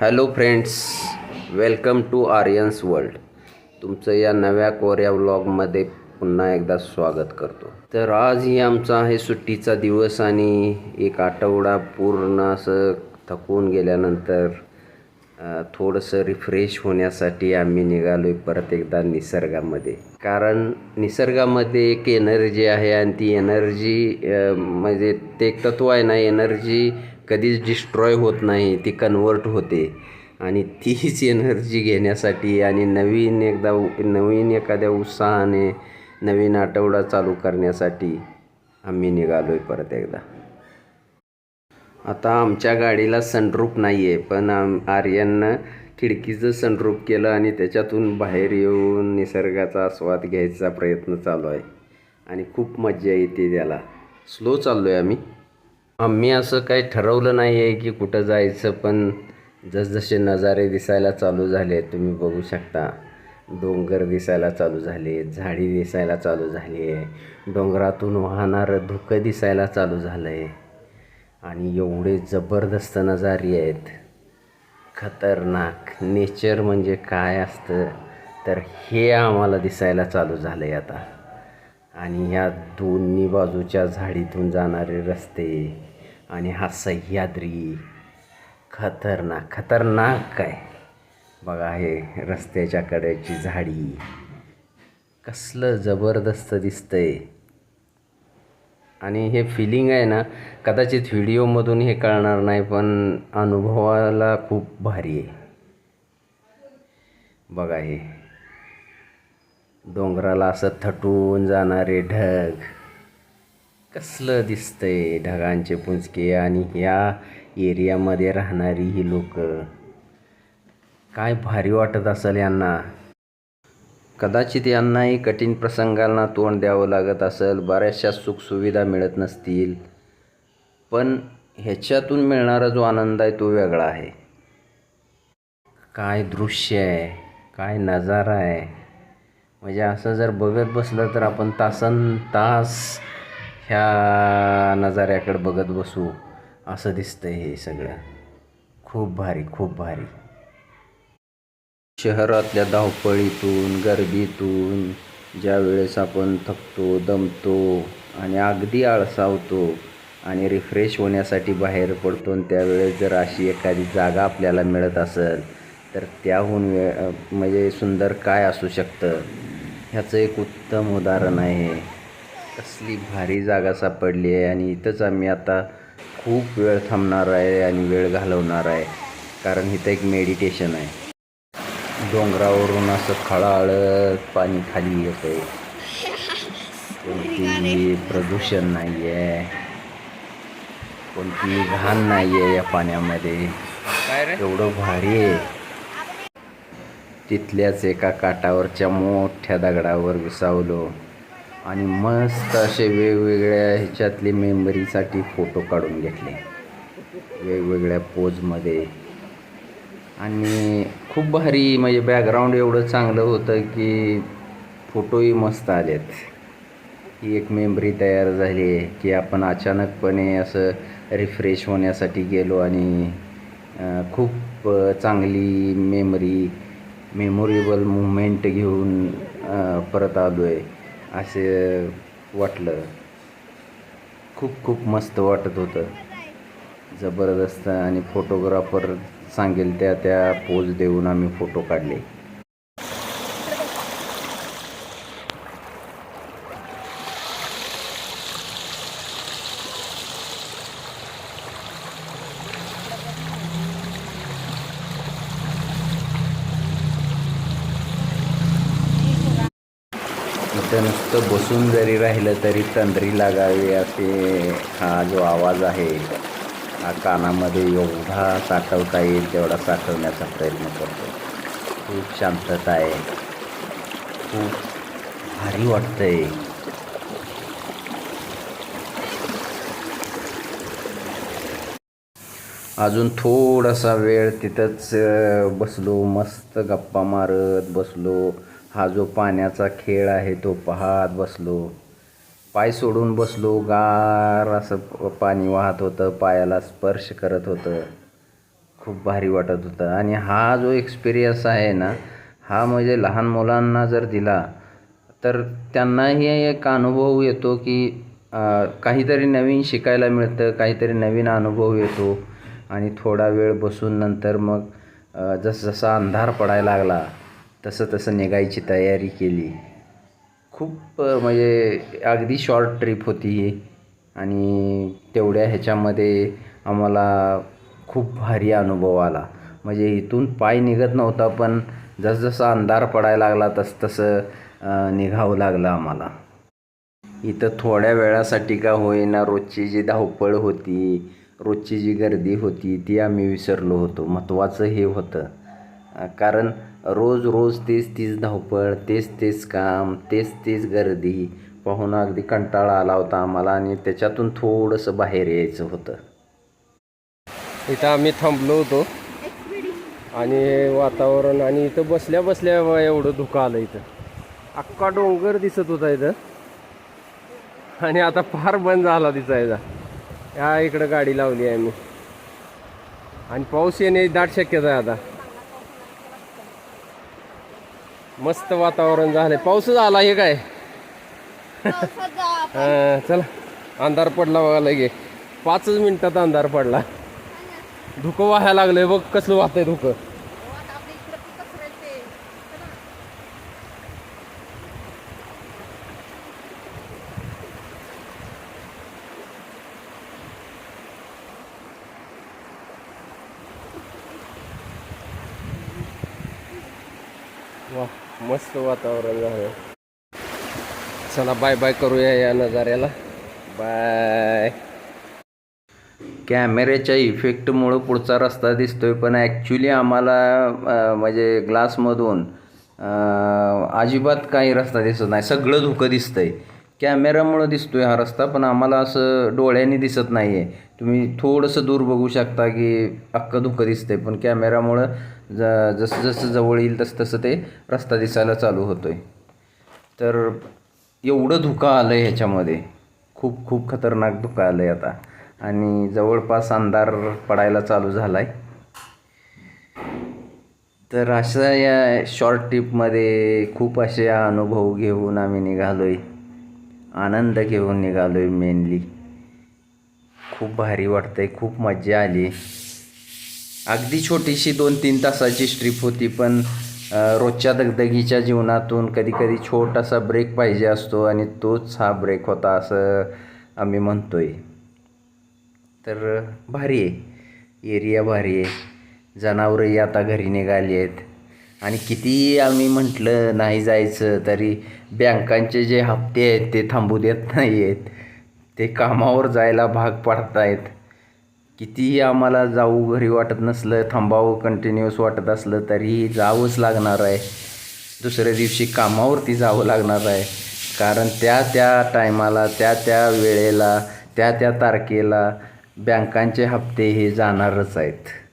Hello friends welcome to Aryan's world. तुमचं या नव्या कोऱ्या व्लॉगमध्ये पुन्हा एकदा स्वागत करतो. तर आज ही आमचा आहे सुट्टीचा दिवस आणि एक आठवडा पूर्ण असं थकून गेल्यानंतर थोडंसं रिफ्रेश होण्यासाठी आम्ही निघालो आहे परत एकदा निसर्गामध्ये. कारण निसर्गामध्ये एक एनर्जी आहे आणि ती एनर्जी म्हणजे ते एक तत्व आहे ना एनर्जी कधीच डिस्ट्रॉय होत नाही ती कन्वर्ट होते. आणि तीच एनर्जी घेण्यासाठी आणि नवीन एकदा नवीन एखाद्या उत्साहाने नवीन आठवडा चालू करण्यासाठी आम्ही निघालो आहे परत एकदा. आता आमच्या गाडीला सनरूप नाही आहे पण आम आर्यननं खिडकीचं सनरूप केलं आणि त्याच्यातून बाहेर येऊन निसर्गाचा आस्वाद घ्यायचा प्रयत्न चालू आहे. आणि खूप मजा येते त्याला. स्लो चाललो आहे आम्ही. आम्ही असं काही ठरवलं नाही आहे की कुठं जायचं पण जसजसे नजारे दिसायला चालू झाले तुम्ही बघू शकता. डोंगर दिसायला चालू झाले झाडी दिसायला चालू झाली आहे. डोंगरातून वाहणारं धुकं दिसायला चालू झालं आहे आणि एवढे जबरदस्त नजारे आहेत. खतरनाक. नेचर म्हणजे काय असतं? तर हे आम्हाला दिसायला चालू झालं आहे आता. आणि ह्या दोन्ही बाजूच्या झाडीतून जाणारे रस्ते आणि हा सह्याद्री. खतरनाक खतरनाक काय? बघा हे रस्त्याच्या कड्याची झाडी. कसलं जबरदस्त दिसतंय. आणि हे फिलिंग आहे ना कदाचित व्हिडिओमधून हे कळणार नाही पण अनुभवाला खूप भारी आहे. बघा हे. डोंगराला असं थटून जाणारे ढग. कसलं दिसतंय ढगांचे पुंजके आणि ह्या एरियामध्ये राहणारी ही लोक. काय भारी वाटत असेल यांना. कदाचित यांनाही कठीण प्रसंगांना तोंड द्यावं लागत असेल बऱ्याचशा सुखसुविधा मिळत नसतील. पण ह्याच्यातून मिळणारा जो आनंद आहे तो वेगळा आहे. काय दृश्य आहे काय नजारा आहे. म्हणजे असं जर बघत बसलं तर आपण तासन तास ह्या नजाऱ्याकडे बघत बसू. असं दिसतं हे सगळं. खूप भारी खूप भारी. शहरातल्या धावपळीतून गर्दीतून ज्या वेळेस आपण थकतो दमतो आणि अगदी आळसावतो आणि रिफ्रेश होण्यासाठी बाहेर पडतो आणि त्यावेळेस जर अशी एखादी जागा आपल्याला मिळत असेल तर त्याहून वे म्हणजे सुंदर काय असू शकतं? ह्याचं एक उत्तम उदाहरण आहे. कसली भारी जागा सापडली आहे आणि इथंच आम्ही आता खूप वेळ थांबणार आहे आणि वेळ घालवणार आहे. कारण इथं एक मेडिटेशन आहे. डोंगरावरून असं खळाळत पाणी खाली येतं कोणतीही प्रदूषण नाही आहे कोणतीही घाण नाही आहे या पाण्यामध्ये. एवढं भारी आहे. तिथल्याच एका काठावरच्या मोठ्या दगडावर विसावलो आणि मस्त असे वेगवेगळ्या ह्याच्यातले मेमरीसाठी फोटो काढून घेतले. वेगवेगळ्या पोजमध्ये. आणि खूप भारी म्हणजे बॅकग्राऊंड एवढं चांगलं होतं की फोटोही मस्त आलेत. ही एक मेमरी तयार झाली आहे की आपण अचानकपणे असं रिफ्रेश होण्यासाठी गेलो आणि खूप चांगली मेमरी मेमोरेबल मुमेंट घेऊन परत आलो आहे असे वाटलं. खूप खूप मस्त वाटत होतं. जबरदस्त आणि फोटोग्राफर सांगेल त्या त्या पोज देऊन आम्ही फोटो काढले. इथं नुसतं बसून जरी राहिलं तरी तंद्री लागावी असे हा जो आवाज आहे हा कानामध्ये एवढा साठवता येईल तेवढा साठवण्याचा प्रयत्न करतो. खूप शांतता आहे. खूप भारी वाटतंय. अजून थोडासा वेळ तिथंच बसलो मस्त गप्पा मारत बसलो. हा जो पाण्याचा खेळ आहे तो पाहत बसलो. पाय सोडून बसलो गार असं पाणी वाहत होतं पायाला स्पर्श करत होतं. खूप भारी वाटत होतं. आणि हा जो एक्सपिरियन्स आहे ना हा म्हणजे लहान मुलांना जर दिला तर त्यांनाही एक अनुभव येतो की काहीतरी नवीन शिकायला मिळतं काहीतरी नवीन अनुभव येतो. आणि थोडा वेळ बसून नंतर मग जसजसा अंधार पडायला लागला तसं तसं निघायची तयारी केली. खूप म्हणजे अगदी शॉर्ट ट्रिप होती ही. आणि तेवढ्या ह्याच्यामध्ये आम्हाला खूप भारी अनुभव आला. म्हणजे इथून पाय निघत नव्हता पण जसजसा अंधार पडायला लागला तसतसं निघावं लागलं आम्हाला. इथं थोड्या वेळासाठी का होईना रोजची जी धावपळ होती रोजची जी गर्दी होती ती आम्ही विसरलो होतो. महत्त्वाचं हे होतं. कारण रोज रोज तेच तीच धावपळ तेच तेच काम तेच तेच गर्दी. पाहून अगदी कंटाळा आला होता आम्हाला आणि त्याच्यातून थोडंसं बाहेर यायचं होतं. इथं आम्ही थांबलो होतो. आणि वातावरण आणि इथं बसल्या बसल्या एवढं धुकं आलं इथं. अख्खा डोंगर दिसत होता इथं. आणि आता फार बंद झाला दिसायचा. या इकडं गाडी लावली आहे आम्ही. आणि पाऊस येणे दाट शक्यता आहे आता. मस्त वातावरण झालंय. पाऊसच आला हे काय? हा, चला. अंधार पडला बघा लगे. पाचच मिनिटात अंधार पडला. धुकं वाहायला लागलंय बघ कसलं वाहतंय धुकं. वा मस्त वातावरण झालं. चला बाय बाय करूया या नजाऱ्याला. बाय कॅमेऱ्याच्या इफेक्टमुळं पुढचा रस्ता दिसतोय पण ॲक्च्युली आम्हाला म्हणजे ग्लासमधून अजिबात काही रस्ता दिसत नाही. सगळं धुकं दिसतंय. कॅमेरामुळं आहे हा रस्ता पण आम्हाला असं डोळ्यांनी दिसत नाही आहे तुम्ही थोडंसं दूर बघू शकता की अख्खं धुकं दिसतंय पण कॅमेऱ्यामुळं ज जसं जसं जवळ येईल तसं तसं ते रस्ता दिसायला चालू होतो आहे तर एवढं धुकं आलं आहे ह्याच्यामध्ये. खूप खूप खतरनाक धुकं आलं आहे आता. आणि जवळपास अंधार पडायला चालू झाला आहे तर अशा या शॉर्ट ट्रिपमध्ये खूप असे अनुभव घेऊन आम्ही निघालो आहे आनंद घेऊन निघालो आहे मेनली खूप भारी वाटतंय खूप मजा आली. अगदी छोटीशी दोन तीन तासाची स्ट्रीप होती पण रोजच्या दगदगीच्या जीवनातून कधी कधी छोटासा ब्रेक पाहिजे असतो आणि तोच हा ब्रेक होता असं आम्ही म्हणतो आहे तर भारी आहे. एरिया भारी आहे. जनावरंही आता घरी निघाली आहेत. आणि कितीही आम्ही म्हटलं नाही जायचं तरी बँकांचे जे हप्ते आहेत ते थांबू देत नाही आहेत. ते कामावर जायला भाग पाडत आहेत कितीही आम्हाला जाऊ घरी वाटत नसलं थांबावं कंटिन्युअस वाटत असलं तरीही जावंच लागणार आहे. दुसऱ्या दिवशी कामावरती जावं लागणार आहे. कारण त्या त्या टायमाला त्या त्या वेळेला त्या त्या तारखेला बँकांचे हप्ते हे जाणारच आहेत.